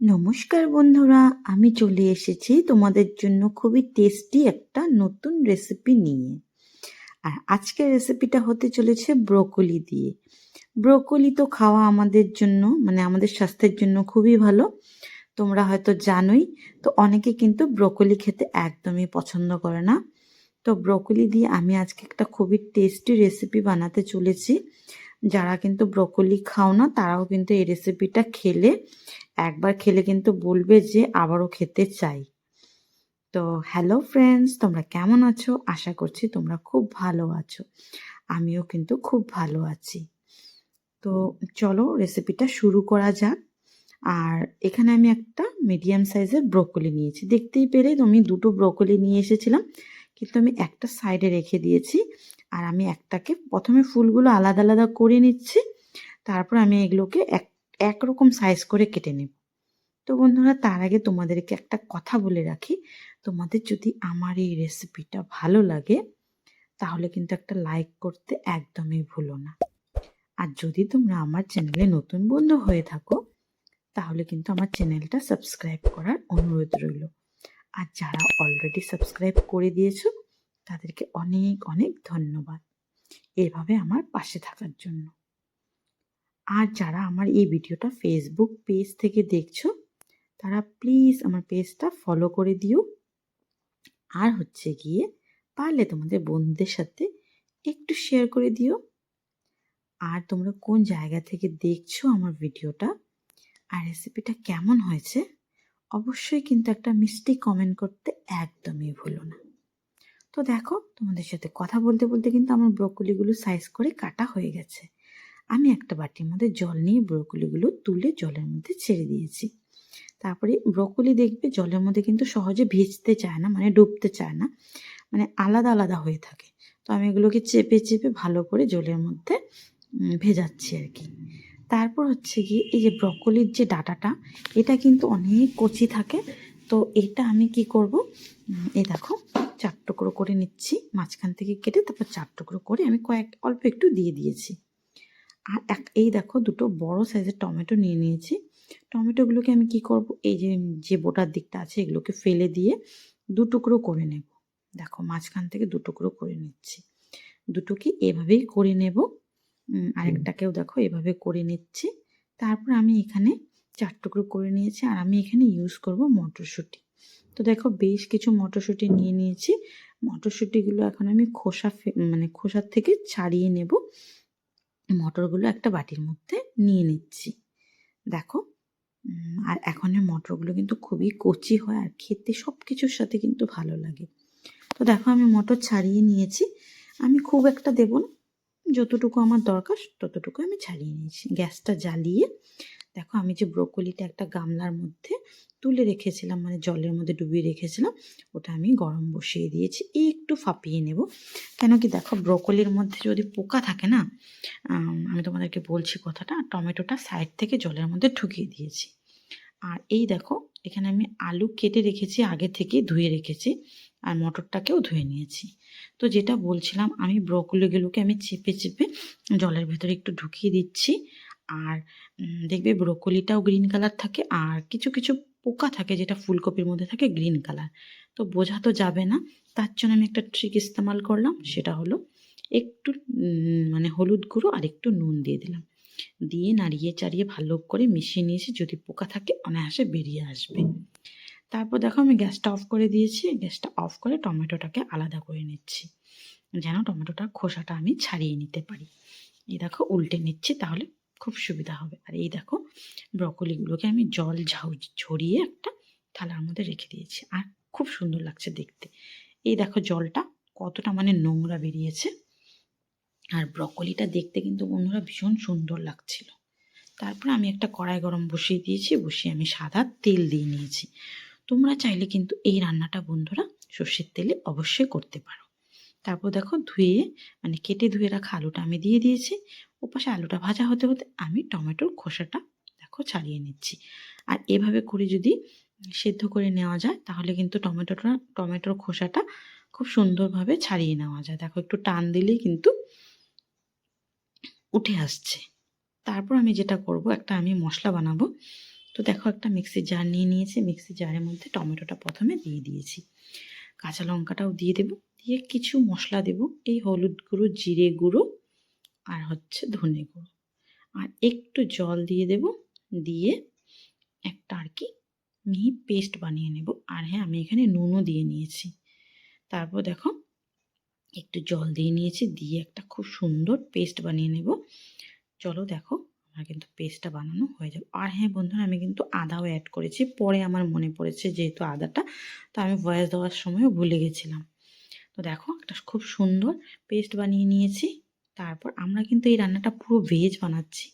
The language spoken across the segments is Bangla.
নমস্কার বন্ধুরা, আমি চলে এসেছি তোমাদের জন্য খুবই টেস্টি একটা নতুন রেসিপি নিয়ে। আর আজকের রেসিপিটা হতে চলেছে ব্রোকলি দিয়ে। ব্রোকলি তো খাওয়া আমাদের জন্য মানে আমাদের স্বাস্থ্যের জন্য খুবই ভালো। তোমরা হয়তো জানোই, তো অনেকে কিন্তু ব্রোকলি খেতে একদমই পছন্দ করে না। তো ব্রোকলি দিয়ে আমি আজকে একটা খুবই টেস্টি রেসিপি বানাতে চলেছি। যারা কিন্তু ব্রোকলি খাও না, তারাও কিন্তু এই রেসিপিটা খেলে একবার খেলে কিন্তু বলবে যে আবারও খেতে চাই। তো হ্যালো ফ্রেন্ডস তোমরা কেমন আছো? আশা করছি তোমরা খুব ভালো আছো। আমিও কিন্তু খুব ভালো আছি। তো চলো রেসিপিটা শুরু করা যাক। আর এখানে আমি একটা মিডিয়াম সাইজের ব্রোকলি নিয়েছি। দেখতেই পেরে আমি দুটো ব্রোকলি নিয়ে এসেছিলাম, কিন্তু আমি একটা সাইডে রেখে দিয়েছি। আর আমি একটাকে প্রথমে ফুলগুলো আলাদা আলাদা করে নিচ্ছি। তারপর আমি এগুলোকে এক একরকম সাইজ করে কেটে নেব। তো বন্ধুরা, তার আগে তোমাদেরকে একটা কথা বলে রাখি। তোমাদের যদি আমার এই রেসিপিটা ভালো লাগে, তাহলে কিন্তু একটা লাইক করতে একদমই ভুলো না। আর যদি তোমরা আমার চ্যানেলে নতুন বন্ধু হয়ে থাকো, তাহলে কিন্তু আমার চ্যানেলটা সাবস্ক্রাইব করার অনুরোধ রইল। আর যারা অলরেডি সাবস্ক্রাইব করে দিয়েছ, তাদেরকে অনেক অনেক ধন্যবাদ। এভাবে আমার পাশে থাকার জন্য। আর যারা আমার এই ভিডিওটা ফেসবুক পেজ থেকে দেখছ, তারা প্লিজ আমার পেজটা ফলো করে দিও। আর হচ্ছে গিয়ে পারলে তোমাদের বন্ধুদের সাথে একটু শেয়ার করে দিও। আর তোমরা কোন জায়গা থেকে দেখছ আমার ভিডিওটা, আর রেসিপিটা কেমন হয়েছে, অবশ্যই কিন্তু একটা মিষ্টি কমেন্ট করতে একদমই ভুলো না। তো দেখো, তোমাদের সাথে কথা বলতে বলতে কিন্তু আমার ব্রকলিগুলো সাইজ করে কাটা হয়ে গেছে। আমি একটা বাটির মধ্যে জল নিয়ে ব্রকলিগুলো তুলে জলের মধ্যে ছেড়ে দিয়েছি। তারপরে ব্রকলি দেখবে জলের মধ্যে কিন্তু সহজে ভেজতে চায় না মানে ডুবতে চায় না মানে আলাদা আলাদা হয়ে থাকে। তো আমি এগুলোকে চেপে চেপে ভালো করে জলের মধ্যে ভেজাচ্ছি আর কি। তারপর হচ্ছে কি এই যে ব্রকলির যে ডাটাটা, এটা কিন্তু অনেক কচি থাকে। তো এটা আমি কি করব? এ দেখো, চার টুকরো করে নিচ্ছি, মাঝখান থেকে কেটে তারপর চার টুকরো করে আমি কয়েক, অল্প একটু দিয়ে দিয়েছি। আর এক এই দেখো দুটো বড় সাইজের টমেটো নিয়ে নিয়েছি। টমেটোগুলোকে আমি কি করব? এই যে যে বোটার দিকটা আছে এগুলোকে ফেলে দিয়ে দু টুকরো করে নেব। দেখো মাঝখান থেকে দু টুকরো করে নিচ্ছি। দুটোকে এভাবেই করে নেব। আরেকটাকেও দেখো এভাবে করে নিচ্ছি। তারপর আমি এখানে চার টুকরো করে নিয়েছি আর আমি এখানে ইউজ করব মটরশুঁটি। তো দেখো বেশ কিছু মটরশুঁটি নিয়ে নিয়েছি। মটরশুঁটিগুলো এখন আমি খোসা মানে খোসার থেকে ছাড়িয়ে নেব। মটরগুলো একটা বাটির মধ্যে নিয়ে নিচ্ছি। দেখো আর এখনের মটরগুলো কিন্তু খুবই কচি হয় আর খেতে সব কিছুর সাথে কিন্তু ভালো লাগে। তো দেখো, আমি মটর ছাড়িয়ে নিয়েছি। আমি খুব একটা দেবো না। যতটুকু আমার দরকার, ততটুকু আমি ছাড়িয়ে নিয়েছি। গ্যাসটা জ্বালিয়ে দেখো আমি যে ব্রোকলিটা একটা গামলার মধ্যে তুলে রেখেছিলাম মানে জলের মধ্যে ডুবিয়ে রেখেছিলাম, ওটা আমি গরম বসিয়ে দিয়েছি, একটু ফাঁপিয়ে নেব। কেন কি দেখো ব্রোকলির মধ্যে যদি পোকা থাকে না, আমি তোমাদেরকে বলছি কথাটা, টমেটোটা সাইড থেকে জলের মধ্যে ঢুকিয়ে দিয়েছি। আর এই দেখো, এখানে আমি আলু কেটে রেখেছি, আগে থেকে ধুয়ে রেখেছি, আর মটরটাকেও ধুয়ে নিয়েছি। তো যেটা বলছিলাম, আমি ব্রোকলিগুলোকে আমি চেপে চেপে জলের ভেতরে একটু ঢুকিয়ে দিচ্ছি আর দেখবে ব্রোকলিটাও গ্রিন কালার থাকে আর কিছু কিছু পোকা থাকে যেটা ফুলকপির মধ্যে থাকে গ্রিন কালার। তো বোঝা তো যাবে না, তার জন্য আমি একটা ট্রিক ইস্তেমাল করলাম, সেটা হলো একটু মানে হলুদ গুঁড়ো আর একটু নুন দিয়ে দিলাম। দিয়ে নাড়িয়ে চাড়িয়ে ভালো করে মিশিয়ে নিয়েছি, যদি পোকা থাকে অনায়াসে বেরিয়ে আসবে। তারপর দেখো আমি গ্যাসটা অফ করে দিয়েছি, গ্যাসটা অফ করে টমেটোটাকে আলাদা করে নিচ্ছি, যেন টমেটোটার খোসাটা আমি ছাড়িয়ে নিতে পারি। এই দেখো উল্টে নিচ্ছি, তাহলে খুব সুবিধা হবে। আর এই দেখো, ব্রকলিগুলোকে আমি জল ঝাউ, ঝরিয়ে একটা থালার মধ্যে রেখে দিয়েছি। আর খুব সুন্দর লাগছে দেখতে। এই দেখো জলটা কতটা মানে নোংরা বেরিয়েছে। আর ব্রকলিটা দেখতে কিন্তু বন্ধুরা ভীষণ সুন্দর লাগছিল। তারপর আমি একটা কড়াই গরম বসিয়ে দিয়েছি, বসিয়ে আমি সাদা তেল দিয়ে নিয়েছি। তোমরা চাইলে কিন্তু এই রান্নাটা বন্ধুরা সর্ষের তেলে অবশ্যই করতে পারো। তারপর দেখো ধুয়ে মানে কেটে ধুয়ে রাখা আলুটা আমি দিয়ে দিয়েছি। ওপাশে আলুটা ভাজা হতে হতে আমি টমেটোর খোসাটা দেখো ছাড়িয়ে নিচ্ছি। আর এভাবে করে যদি সেদ্ধ করে নেওয়া যায়, তাহলে কিন্তু টমেটোটা, টমেটোর খোসাটা খুব সুন্দরভাবে ছাড়িয়ে নেওয়া যায়। দেখো একটু টান দিলেই কিন্তু উঠে আসছে। তারপর আমি যেটা করব, একটা আমি মশলা বানাবো। তো দেখো একটা মিক্সি জার নিয়ে নিয়েছি। মিক্সি জারের মধ্যে টমেটোটা প্রথমে দিয়ে দিয়েছি। কাঁচা লঙ্কাটাও দিয়ে দেবো। দিয়ে কিছু মশলা দেবো। এই হলুদ গুঁড়ো, জিরে গুঁড়ো আর হচ্ছে ধনে গুঁড়ো। আর একটু জল দিয়ে দেব। দিয়ে একটা আর কি মিহি পেস্ট বানিয়ে নেব। আর হ্যাঁ আমি এখানে নুনও দিয়ে নিয়েছি। তারপর দেখো, একটু জল দিয়ে নিয়েছি। দিয়ে একটা খুব সুন্দর পেস্ট বানিয়ে নেব। চলো দেখো, আমার কিন্তু পেস্টটা বানানো হয়ে যাবে। আর হ্যাঁ বন্ধুরা, আমি কিন্তু আদাও অ্যাড করেছি। পরে আমার মনে পড়েছে যেহেতু আদাটা, তো আমি ভয়েস দেওয়ার সময়ও ভুলে গেছিলাম। তো দেখো একটা খুব সুন্দর পেস্ট বানিয়ে নিয়েছি। তারপর আমরা কিন্তু এই রান্নাটা পুরো ভেজ বানাচ্ছি।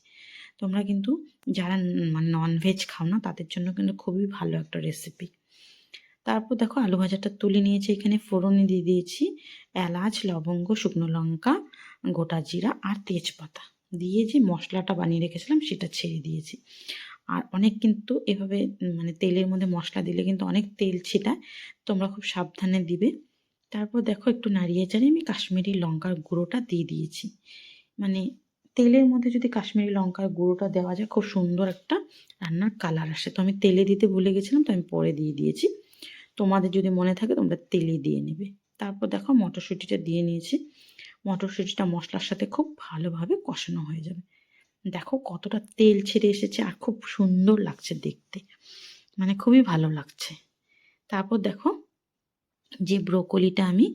তোমরা কিন্তু যারা মানে নন ভেজ খাও না, তাদের জন্য কিন্তু খুবই ভালো একটা রেসিপি তারপর দেখো আলু ভাজাটা তুলে নিয়েছি, এখানে ফোড়নে দিয়ে দিয়েছি এলাচ, লবঙ্গ, শুকনো লঙ্কা, গোটা জিরা আর তেজপাতা। দিয়ে যে মশলাটা বানিয়ে রেখেছিলাম, সেটা ছেড়ে দিয়েছি। আর অনেক কিন্তু এভাবে মানে তেলের মধ্যে মশলা দিলে কিন্তু অনেক তেল ছিটায়, তোমরা খুব সাবধানে দিবে। তারপর দেখো একটু নাড়িয়ে চাড়িয়ে আমি কাশ্মীরি লঙ্কার গুঁড়োটা দিয়ে দিয়েছি। মানে তেলের মধ্যে যদি কাশ্মীরি লঙ্কার গুঁড়োটা দেওয়া যায়, খুব সুন্দর একটা রান্নার কালার আসে। তো আমি তেলে দিতে ভুলে গেছিলাম, তো আমি পরে দিয়ে দিয়েছি। তোমাদের যদি মনে থাকে তোমরা তেলে দিয়ে নেবে। তারপর দেখো মটরশুঁটিটা দিয়ে নিয়েছি। মটরশুঁটিটা মশলার সাথে খুব ভালোভাবে কষানো হয়ে যাবে। দেখো কতটা তেল ছেড়ে এসেছে আর খুব সুন্দর লাগছে দেখতে। মানে খুবই ভালো লাগছে। তারপর দেখো যে ব্রোকলিটা আমি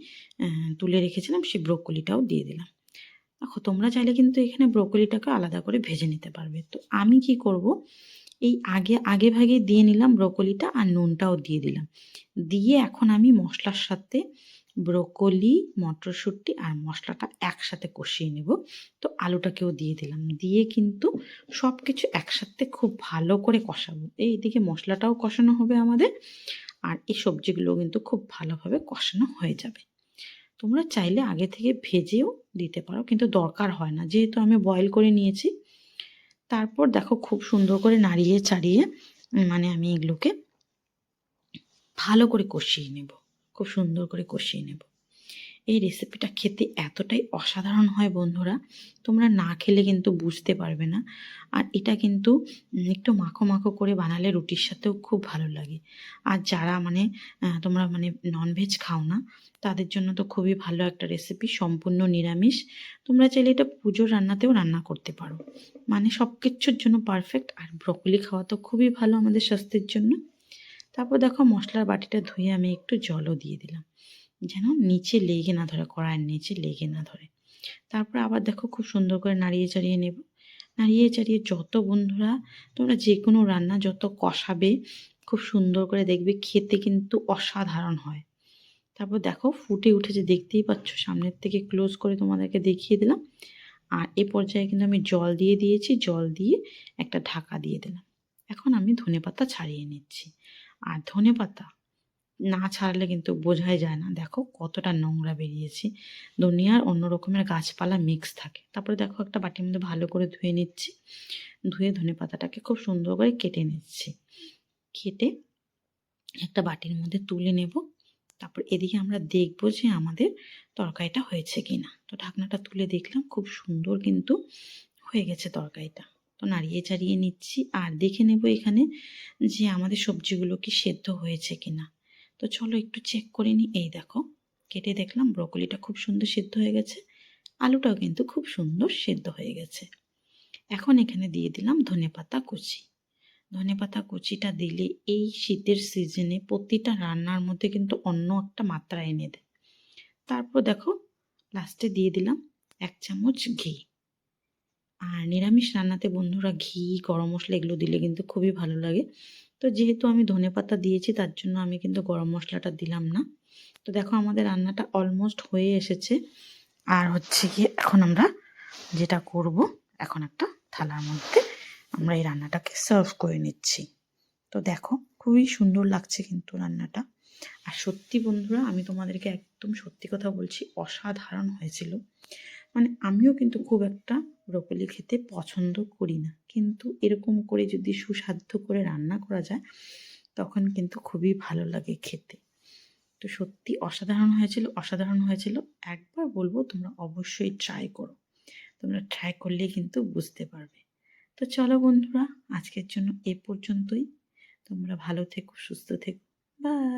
তুলে রেখেছিলাম, সেই ব্রোকলিটাও দিয়ে দিলাম। দেখো, তোমরা চাইলে কিন্তু এখানে ব্রোকলিটাকে আলাদা করে ভেজে নিতে পারবে। তো আমি কি করব? এই আগে আগে ভাগে দিয়ে নিলাম ব্রোকলিটা আর নুনটাও দিয়ে দিলাম। দিয়ে এখন আমি মশলার সাথে ব্রোকলি, মটরশুঁটি আর মশলাটা একসাথে কষিয়ে নেব। তো আলুটাকেও দিয়ে দিলাম। দিয়ে কিন্তু সব কিছু একসাথে খুব ভালো করে কষাবো। এই দিকে মশলাটাও কষানো হবে আমাদের। আর এই সবজিগুলো কিন্তু খুব ভালোভাবে কষানো হয়ে যাবে। তোমরা চাইলে আগে থেকে ভেজেও দিতে পারো, কিন্তু দরকার হয় না। যেহেতু আমি বয়েল করে নিয়েছি, তারপর দেখো খুব সুন্দর করে নাড়িয়ে চাড়িয়ে মানে আমি এগুলোকে ভালো করে কষিয়ে নেব, খুব সুন্দর করে কষিয়ে নেব। এই রেসিপিটা খেতে এতটাই অসাধারণ হয় বন্ধুরা, তোমরা না খেলে কিন্তু বুঝতে পারবে না। আর এটা কিন্তু একটু মাখো মাখো করে বানালে রুটির সাথেও খুব ভালো লাগে। আর যারা মানে তোমরা মানে ননভেজ খাও না, তাদের জন্য তো খুবই ভালো একটা রেসিপি সম্পূর্ণ নিরামিষ। তোমরা চাইলে এটা পুজোর রান্নাতেও রান্না করতে পারো। মানে সব কিছুর জন্য পারফেক্ট আর ব্রকলি খাওয়া তো খুবই ভালো আমাদের স্বাস্থ্যের জন্য। তারপর দেখো মশলার বাটিটা ধুয়ে আমি একটু জলও দিয়ে দিলাম। যেন নিচে লেগে না ধরে, কড়াইয়ের নিচে লেগে না ধরে। তারপর আবার দেখো খুব সুন্দর করে নাড়িয়ে চাড়িয়ে নেব। নাড়িয়ে চাড়িয়ে যত বন্ধুরা, তোমরা যে কোনো রান্না যত কষাবে, খুব সুন্দর করে দেখবে, খেতে কিন্তু অসাধারণ হয়। তারপর দেখো ফুটে উঠেছে, দেখতেই পাচ্ছ, সামনের থেকে ক্লোজ করে তোমাদেরকে দেখিয়ে দিলাম। আর এ পর্যায়ে কিন্তু আমি জল দিয়ে দিয়েছি, জল দিয়ে একটা ঢাকা দিয়ে দিলাম। এখন আমি ধনে পাতা ছাড়িয়ে নিচ্ছি। আর ধনে পাতা না ছাড়লে কিন্তু বোঝাই যায় না। দেখো কতটা নোংরা বেরিয়েছে। দুনিয়ার অন্য রকমের গাছপালা মিক্স থাকে। তারপরে দেখো একটা বাটির মধ্যে ভালো করে ধুয়ে নিচ্ছি। ধুয়ে ধনে পাতাটাকে খুব সুন্দর করে কেটে নিচ্ছি। কেটে একটা বাটির মধ্যে তুলে নেব। তারপর এদিকে আমরা দেখব যে আমাদের তরকারিটা হয়েছে কি না তো ঢাকনাটা তুলে দেখলাম, খুব সুন্দর কিন্তু হয়ে গেছে তরকারিটা। তো নাড়িয়ে চাড়িয়ে নিচ্ছি। আর দেখে নেব এখানে যে আমাদের সবজিগুলো কি সেদ্ধ হয়েছে কি না তো চলো একটু চেক করে নিই। এই দেখো, কেটে দেখলাম, ব্রকলিটা খুব সুন্দর সেদ্ধ হয়ে গেছে। আলুটাও কিন্তু খুব সুন্দর সেদ্ধ হয়ে গেছে। এখন এখানে দিয়ে দিলাম ধনে পাতা কুচি। ধনে পাতা কুচিটা দিলে এই শীতের সিজনে প্রতিটা রান্নার মধ্যে কিন্তু অন্য একটা মাত্রা এনে দেয়। তারপর দেখো লাস্টে দিয়ে দিলাম এক চামচ ঘি। আর নিরামিষ রান্নাতে বন্ধুরা ঘি, গরম মশলা এগুলো দিলে কিন্তু খুবই ভালো লাগে। তো যেহেতু আমি ধনে পাতা দিয়েছি, তার জন্য আমি কিন্তু গরম মশলাটা দিলাম না। তো দেখো আমাদের রান্নাটা অলমোস্ট হয়ে এসেছে। আর হচ্ছে কি এখন আমরা যেটা করব, এখন একটা থালার মধ্যে আমরা এই রান্নাটাকে সার্ভ করে নিচ্ছি। তো দেখো, খুবই সুন্দর লাগছে কিন্তু রান্নাটা। আর সত্যি বন্ধুরা, আমি তোমাদেরকে একদম সত্যি কথা বলছি, অসাধারণ হয়েছিল। মানে আমিও কিন্তু খুব একটা ব্রকলি খেতে পছন্দ করি না। কিন্তু এরকম করে যদি সুস্বাদ্য করে রান্না করা যায়, তখন কিন্তু খুবই ভালো লাগে খেতে। তো সত্যি অসাধারণ হয়েছিল অসাধারণ হয়েছিল। একবার বলব তোমরা অবশ্যই ট্রাই করো। তোমরা ট্রাই করলে কিন্তু বুঝতে পারবে। তো চলো বন্ধুরা, আজকের জন্য এ পর্যন্তই। তোমরা ভালো থেকো, সুস্থ থেকো। বাই